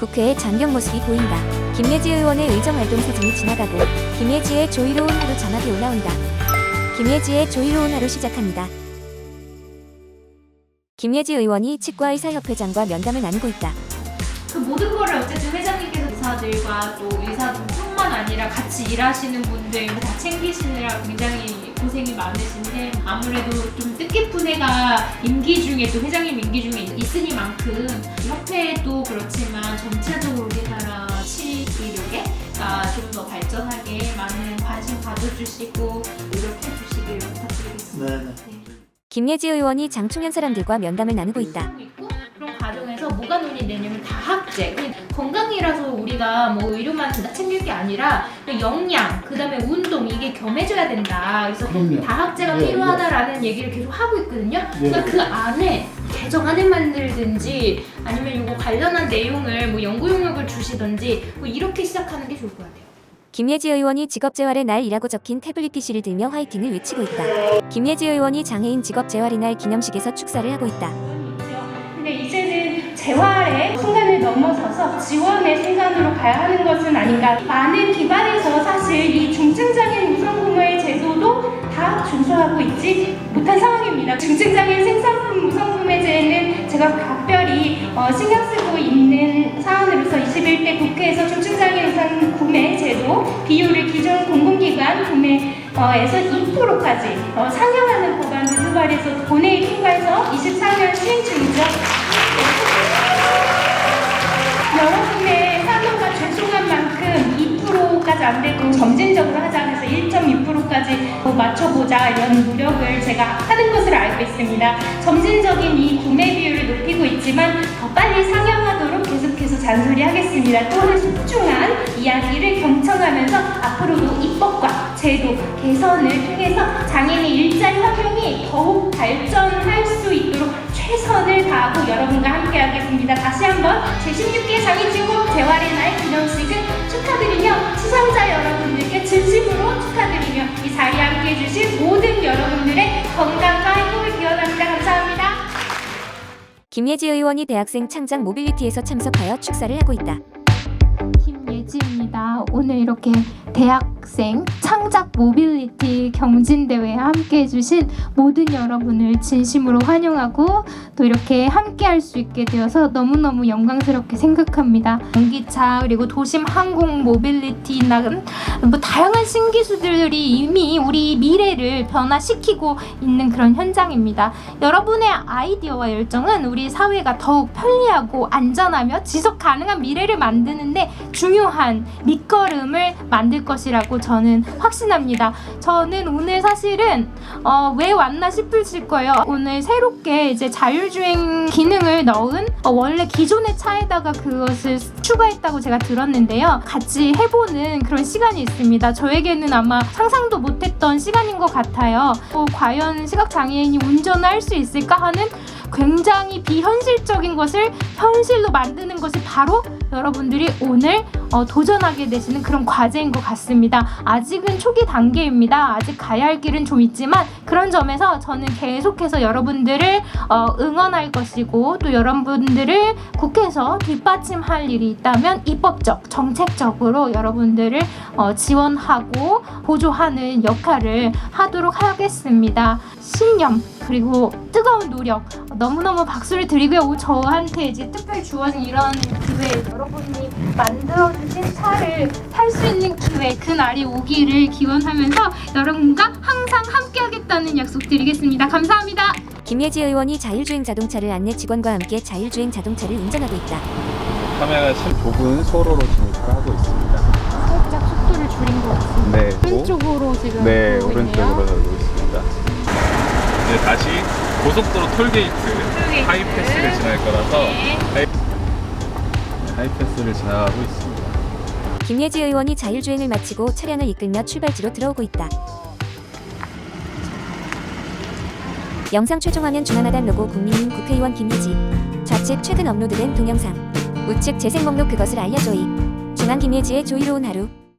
국회의 전경 모습이 보인다. 김예지 의원의 의정활동 사진이 지나가고 김예지의 조이로운 하루 자막이 올라온다. 김예지의 조이로운 하루 시작합니다. 김예지 의원이 치과의사협회장과 면담을 나누고 있다. 그 모든 거를 어쨌든 회장님께서 의사들과 또 의사뿐만 아니라 같이 일하시는 분들 다 챙기시느라 굉장히 고생이 많으신데 아무래도 좀 뜻깊은 해가 임기 중에 또 회장님 임기 중에 만큼 협회도 그렇지만 전체적으로 우리나라 치의료계가 좀더 발전하게 많은 관심 가져주시고 노력해 주시길 부탁드리겠습니다. 네네. 네. 김예지 의원이 장충현 사람들과 면담을 나누고 있다. 있고 그런 과정에서 뭐가 논의되냐면 다 학제 그냥 건강이라서 우리가 뭐 의료만 챙길 게 아니라 그 영양 그 다음에 운동 이게 겸해져야 된다 그래서 그럼요. 다학제가 예, 필요하다라는 얘기를 계속 하고 있거든요 그러니까 예. 그 안에 개정안을 만들든지 아니면 이거 관련한 내용을 뭐 연구 용역을 주시든지 뭐 이렇게 시작하는 게 좋을 것 같아요 김예지 의원이 직업재활의 날이라고 적힌 태블릿 PC를 들며 화이팅을 외치고 있다. 김예지 의원이 장애인 직업재활의 날 기념식에서 축사를 하고 있다. 근데 이제는 재활의 순간을 넘어서서 지원의 순간으로 가야 하는 것은 아닌가. 많은 기관에서 사실 이 중증장애인 우선구매 제도도 다 준수하고 있지 못한 상황입니다. 중증장애인 생산품 우선구매제는 제가 각별히 어, 신경 쓰고 있는 사안으로서 21대 국회에서 중증장애인 우선구매 제도 비율을 기존 공공기관 구매에서 2%까지 어, 상향하는 법안을 수발해서 본회의 통과해서 24년 시행 중이죠. 2%까지 안 되고 점진적으로 하자 해서 1.2%까지 맞춰보자 이런 노력을 제가 하는 것으로 알고 있습니다. 점진적인 이 구매 비율을 높이고 있지만 더 빨리 상향하도록 계속해서 잔소리하겠습니다. 또한 소중한 이야기를 경청하면서 앞으로도 입법과 제도 개선을 통해서 장애인의 일자리 환경이 더욱 발전할 수 있도록 최선을 다하고 여러분과 함께 하겠습니다. 다시 한번 제16개 장애진공 재활의 날 기념식을 축하드리며 수상자 여러분들께 진심으로 축하드리며 이 자리에 함께 해 주신 모든 여러분들의 건강과 행복을 기원합니다. 감사합니다. 김예지 의원이 대학생 창작 모빌리티에서 참석하여 축사를 하고 있다. 김예지 입니다. 오늘 이렇게 대학생 창작 모빌리티 경진대회에 함께 해주신 모든 여러분을 진심으로 환영하고 또 이렇게 함께 할 수 있게 되어서 너무너무 영광스럽게 생각합니다. 전기차 그리고 도심 항공 모빌리티 등뭐 다양한 신기술들이 이미 우리 미래를 변화시키고 있는 그런 현장입니다. 여러분의 아이디어와 열정은 우리 사회가 더욱 편리하고 안전하며 지속 가능한 미래를 만드는데 중요한 밑거름을 만들 것이라고 저는 확신합니다. 저는 오늘 사실은 어, 왜 왔나 싶으실 거예요. 오늘 새롭게 이제 자율주행 기능을 넣은 어, 원래 기존의 차에다가 그것을 추가했다고 제가 들었는데요. 같이 해보는 그런 시간이 있습니다. 저에게는 아마 상상도 못했던 시간인 것 같아요. 어, 과연 시각장애인이 운전을 할 수 있을까 하는 굉장히 비현실적인 것을 현실로 만드는 것이 바로 여러분들이 오늘 어, 도전하게 되시는 그런 과제인 것 같습니다. 아직은 초기 단계입니다. 아직 가야 할 길은 좀 있지만 그런 점에서 저는 계속해서 여러분들을 어, 응원할 것이고 또 여러분들을 국회에서 뒷받침할 일이 있다면 입법적, 정책적으로 여러분들을 어, 지원하고 보조하는 역할을 하도록 하겠습니다. 신념 그리고 뜨거운 노력 너무너무 박수를 드리고요. 저한테 이제 특별히 주어진 이런 기회 여러분이 만들어주신 차를 살 수 있는 기회 그 날이 오기를 기원하면서 여러분과 항상 함께하겠다는 약속 드리겠습니다. 감사합니다. 김예지 의원이 자율주행 자동차를 안내 직원과 함께 자율주행 자동차를 운전하고 있다. 카메라가 참 좁은 소로로 진입을 하고 있습니다. 살짝 속도를 줄인 것 같습니다. 네, 오- 왼쪽으로 지금 네, 가고 있네요. 오른쪽으로 가고 있습니다. 이제 다시 고속도로 톨게이트 하이패스를 지날 거라서 하이, 네, 하이패스를 지나가고 있습니다. 김예지 의원이 자율주행을 마치고 차량을 이끌며 출발지로 들어오고 있다. 영상 최종 화면 중앙하단 로고 국민민 국회의원 김예지 좌측 최근 업로드된 동영상 우측 재생 목록 그것을 알려줘이 중앙 김예지의 조이로운 하루